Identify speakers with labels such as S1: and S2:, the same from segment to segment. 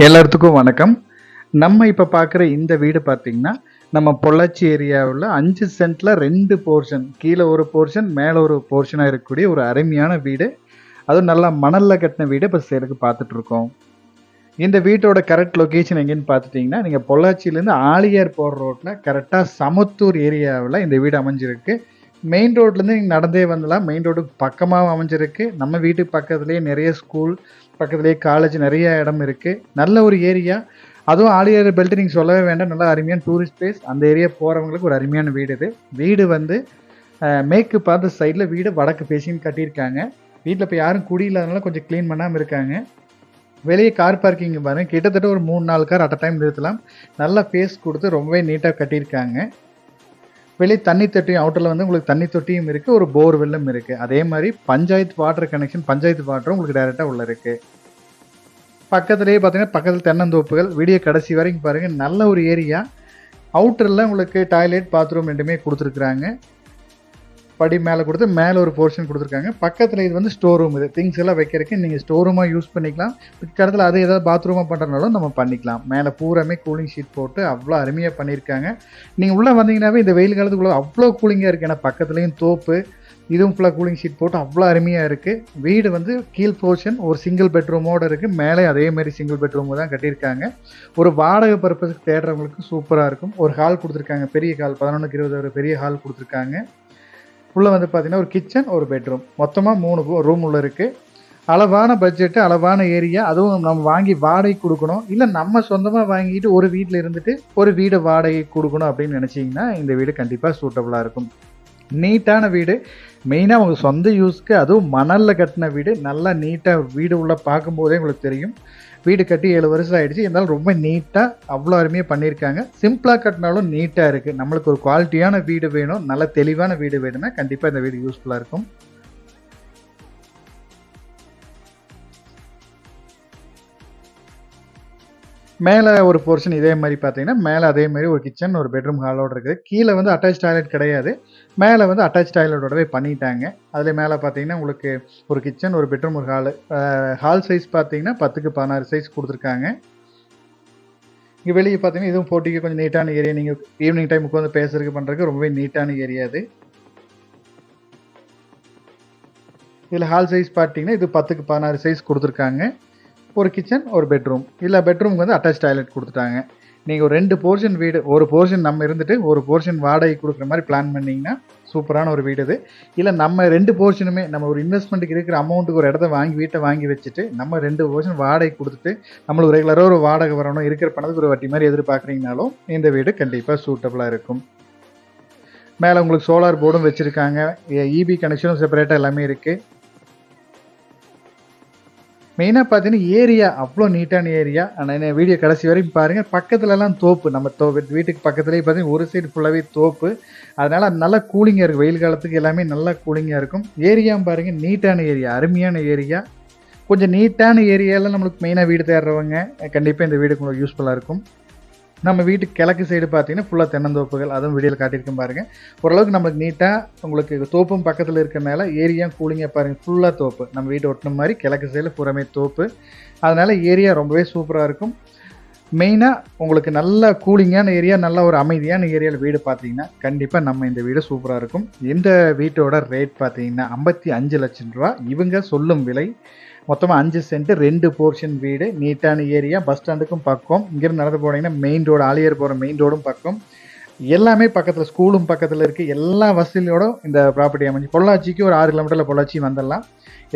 S1: எல்லாத்துக்கும் வணக்கம். நம்ம இப்போ பார்க்குற இந்த வீடு பார்த்தீங்கன்னா நம்ம பொள்ளாச்சி ஏரியாவில் அஞ்சு சென்ட்டில் ரெண்டு போர்ஷன் கீழே ஒரு போர்ஷன் மேலே ஒரு போர்ஷனாக இருக்கக்கூடிய ஒரு அருமையான வீடு. அதுவும் நல்லா மணலில் கட்டின வீடு இப்போ சேலுக்கு பார்த்துட்ருக்கோம் இந்த வீட்டோட கரெக்ட் லொக்கேஷன் எங்கேன்னு பார்த்துட்டிங்கன்னா நீங்கள் பொள்ளாச்சியிலேருந்து ஆலியார் போகிற ரோட்டில் கரெக்டாக சமத்தூர் ஏரியாவில் இந்த வீடு அமைஞ்சிருக்கு. மெயின் ரோட்லேருந்து நீங்கள் நடந்தே வந்துடலாம் மெயின் ரோடுக்கு பக்கமாக அமைஞ்சிருக்கு. நம்ம வீட்டுக்கு பக்கத்துலேயே நிறைய ஸ்கூல் பக்கத்துலேயே காலேஜ் நிறைய இடம் இருக்குது நல்ல ஒரு ஏரியா அதுவும் ஆலியார் பெல்ட் நீங்கள் சொல்லவே வேண்டாம். நல்லா அருமையான டூரிஸ்ட் பிளேஸ் அந்த ஏரியா போகிறவங்களுக்கு ஒரு அருமையான வீடு இது. வீடு வந்து மேற்கு பார்த்த சைடில் வீடு வடக்கு பேசின்னு கட்டியிருக்காங்க. வீட்டில் இப்போ யாரும் குடியில்லாதனால கொஞ்சம் க்ளீன் பண்ணாமல் இருக்காங்க. வெளியே கார் பார்க்கிங் பாருங்கள் கிட்டத்தட்ட ஒரு மூணு நாலு கார் அட் அ டைம் நிறுத்தலாம். நல்லா ஃபேஸ் கொடுத்து ரொம்பவே நீட்டாக கட்டியிருக்காங்க. வெளியே தண்ணி தொட்டியும் அவுட்டரில் வந்து உங்களுக்கு தண்ணி தொட்டியும் இருக்குது ஒரு போர் வெல்லும் இருக்குது அதே மாதிரி பஞ்சாயத்து வாட்டர் கனெக்ஷன் பஞ்சாயத்து வாட்டரும் உங்களுக்கு டைரெக்டாக உள்ளே இருக்குது பக்கத்துலேயே பார்த்தீங்கன்னா பக்கத்தில் தென்னந்தோப்புகள் வீடியோ கடைசி வரைக்கும் பாருங்கள் நல்ல ஒரு ஏரியா அவுட்டரில் உங்களுக்கு டாய்லெட் பாத்ரூம் ரெண்டுமே கொடுத்துருக்குறாங்க. படி மேலே கொடுத்து மேலே ஒரு போர்ஷன் கொடுத்துருக்காங்க. பக்கத்தில் இது வந்து ஸ்டோர் ரூம் இது. திங்ஸ் எல்லாம் வைக்கிறதுக்கு நீங்கள் ஸ்டோர் ரூமாக யூஸ் பண்ணிக்கலாம். பிற்காலத்தில் அது ஏதாவது பாத்ரூமாக பண்ணுறதுனாலும் நம்ம பண்ணிக்கலாம். மேலே பூராமே கூலிங் ஷீட் போட்டு அவ்வளோ அருமையாக பண்ணியிருக்காங்க. நீங்கள் உள்ளே வந்தீங்கன்னாவே இந்த வெயில் காலத்துக்குள்ளே அவ்வளோ கூலிங்காக இருக்குது ஏன்னா பக்கத்துலேயும் தோப்பு இதுவும் ஃபுல்லாக கூலிங் ஷீட் போட்டு அவ்வளோ அருமையாக இருக்குது வீடு வந்து கீழ் போர்ஷன் ஒரு சிங்கிள் பெட்ரூமோடு இருக்குது மேலே அதே மாதிரி சிங்கிள் பெட்ரூம் தான் கட்டியிருக்காங்க. ஒரு வாடகை பர்பஸுக்கு தேடுறவங்களுக்கு சூப்பராக இருக்கும். ஒரு ஹால் கொடுத்துருக்காங்க. பெரிய ஹால் பதினொன்றுக்கு இருபது ஒரு பெரிய ஹால் கொடுத்துருக்காங்க. உள்ளே வந்து பார்த்தீங்கன்னா ஒரு கிச்சன் ஒரு பெட்ரூம் மொத்தமாக மூணு ரூம் உள்ள இருக்குது அளவான பட்ஜெட்டு அளவான ஏரியா அதுவும் நம்ம வாங்கி வாடகை கொடுக்கணும். இல்லை நம்ம சொந்தமாக வாங்கிட்டு ஒரு வீட்டில் இருந்துட்டு ஒரு வீடு வாடகை கொடுக்கணும் அப்படின்னு நினச்சிங்கன்னா இந்த வீடு கண்டிப்பாக சூட்டபுளாக இருக்கும். நீட்டான வீடு. மெயினாக உங்கள் சொந்த யூஸ்க்கு அதுவும் மணலில் கட்டின வீடு. நல்லா நீட்டாக வீடு உள்ளே பார்க்கும்போதே உங்களுக்கு தெரியும். வீடு கட்டி ஏழு வருஷம் ஆகிடுச்சு இருந்தாலும் ரொம்ப நீட்டாக அவ்வளோ அருமையாக பண்ணியிருக்காங்க. சிம்பிளாக கட்டினாலும் நீட்டாக இருக்குது நம்மளுக்கு ஒரு குவாலிட்டியான வீடு வேணும். நல்ல தெளிவான வீடு வேணும்னா கண்டிப்பாக இந்த வீடு யூஸ்ஃபுல்லாக இருக்கும். மேலே ஒரு போர்ஷன் இதே மாதிரி பார்த்தீங்கன்னா மேலே அதே மாதிரி ஒரு கிச்சன் ஒரு பெட்ரூம் ஹாலோட இருக்குது. கீழே வந்து அட்டாச் டாய்லெட் கிடையாது. மேலே வந்து அட்டாச் டாய்லெட்டோடவே பண்ணிட்டாங்க. அதில் மேலே பார்த்தீங்கன்னா உங்களுக்கு ஒரு கிச்சன் ஒரு பெட்ரூம் ஒரு ஹாலு ஹால் சைஸ் பார்த்தீங்கன்னா பத்துக்கு பதினாறு சைஸ் கொடுத்துருக்காங்க. இங்கே வெளியே பார்த்தீங்கன்னா இதுவும் போட்டிக்கு கொஞ்சம் நீட்டான ஏரியா நீங்கள் ஈவினிங் டைம் உட்காந்து பேசுறதுக்கு பண்ணுறதுக்கு ரொம்பவே நீட்டான ஏரியா அது. இதில் ஹால் சைஸ் பார்த்தீங்கன்னா இது பத்துக்கு பதினாறு சைஸ் கொடுத்துருக்காங்க. ஒரு கிச்சன் ஒரு பெட்ரூம் இல்லை பெட்ரூமுக்கு வந்து அட்டாச் டாய்லெட் கொடுத்துட்டாங்க. நீங்கள் ஒரு ரெண்டு போர்ஷன் வீடு ஒரு போர்ஷன் நம்ம இருந்துட்டு ஒரு போர்ஷன் வாடகை கொடுக்குற மாதிரி பிளான் பண்ணிங்கன்னா சூப்பரான ஒரு வீடு இது. இல்லை நம்ம ரெண்டு போர்ஷனுமே நம்ம ஒரு இன்வெஸ்ட்மெண்ட்டுக்கு இருக்கிற அமௌண்ட்டுக்கு ஒரு இடத்த வாங்கி வீட்டை வாங்கி வச்சுட்டு நம்ம ரெண்டு போர்ஷன் வாடகை கொடுத்துட்டு நம்மளுக்கு ரெகுலராக ஒரு வாடகை வரணும் இருக்கிற பணத்துக்கு ஒரு வட்டி மாதிரி எதிர்பார்க்குறீங்கனாலும் இந்த வீடு கண்டிப்பாக சூட்டபுளாக இருக்கும். மேலே உங்களுக்கு சோலார் போர்டும் வச்சுருக்காங்க. இபி கனெக்ஷனும் செப்பரேட்டாக எல்லாமே இருக்குது மெயினாக பார்த்தீங்கன்னா ஏரியா அவ்வளோ நீட்டான ஏரியா ஆனால் என்ன வீடியோ கடைசி வரைக்கும் பாருங்கள் பக்கத்துலலாம் தோப்பு. நம்ம தோ வீட்டுக்கு பக்கத்துலேயே பார்த்தீங்கன்னா ஒரு சைடு ஃபுல்லாகவே தோப்பு. அதனால் நல்லா கூலிங்காக இருக்கும். வெயில் காலத்துக்கு எல்லாமே நல்லா கூலிங்காக இருக்கும். ஏரியாவும் பாருங்கள் நீட்டான ஏரியா அருமையான ஏரியா கொஞ்சம் நீட்டான ஏரியாவில் நம்மளுக்கு மெயினாக வீடு தேடுறவங்க கண்டிப்பாக இந்த வீடு உங்களுக்கு யூஸ்ஃபுல்லாக இருக்கும். நம்ம வீட்டு கிழக்கு சைடு பார்த்தீங்கன்னா ஃபுல்லாக தென்னந்தோப்புகள் அதுவும் வீடியோவில் காட்டியிருக்கேன் பாருங்கள் ஓரளவுக்கு நம்மளுக்கு நீட்டாக உங்களுக்கு தோப்பும் பக்கத்தில் இருக்கனால ஏரியா கூலிங்காக பாருங்கள் ஃபுல்லாக தோப்பு. நம்ம வீட்டு ஒட்டின மாதிரி கிழக்கு சைடில் புறமே தோப்பு. அதனால் ஏரியா ரொம்பவே சூப்பராக இருக்கும். மெயினாக உங்களுக்கு நல்ல கூலிங்கான ஏரியா நல்ல ஒரு அமைதியான ஏரியாவில் வீடு பார்த்தீங்கன்னா கண்டிப்பாக நம்ம இந்த வீடு சூப்பராக இருக்கும். இந்த வீட்டோட ரேட் பார்த்தீங்கன்னா ஐம்பத்தி அஞ்சு லட்சம் ரூபா இவங்க சொல்லும் விலை மொத்தமாக அஞ்சு சென்ட் ரெண்டு போர்ஷன் வீடு நீட்டான ஏரியா பஸ் ஸ்டாண்டுக்கும் பக்கம். இங்கேருந்து நடந்து போனீங்கன்னா மெயின் ரோடு ஆலியர் போகிற மெயின் ரோடும் பக்கம். எல்லாமே பக்கத்தில் ஸ்கூலும் பக்கத்தில் இருக்குது எல்லா வசதியோடும் இந்த ப்ராப்பர்ட்டி அமைஞ்சு பொள்ளாச்சிக்கு ஒரு ஆறு கிலோமீட்டரில் பொள்ளாச்சி வந்துடலாம்.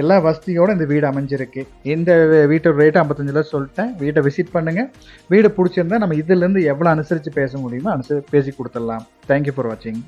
S1: எல்லா வசதியோட இந்த வீடு அமைஞ்சிருக்கு. இந்த வீட்டோட ரேட்டு ஐம்பத்தஞ்சு லட்சம் சொல்லிட்டேன். வீட்டை விசிட் பண்ணுங்கள் வீடு பிடிச்சிருந்தா நம்ம இதுலேருந்து எவ்வளோ அனுசரித்து பேச முடியுமோ அனுசரி பேசி கொடுத்துடலாம். தேங்க்யூ ஃபார் வாட்சிங்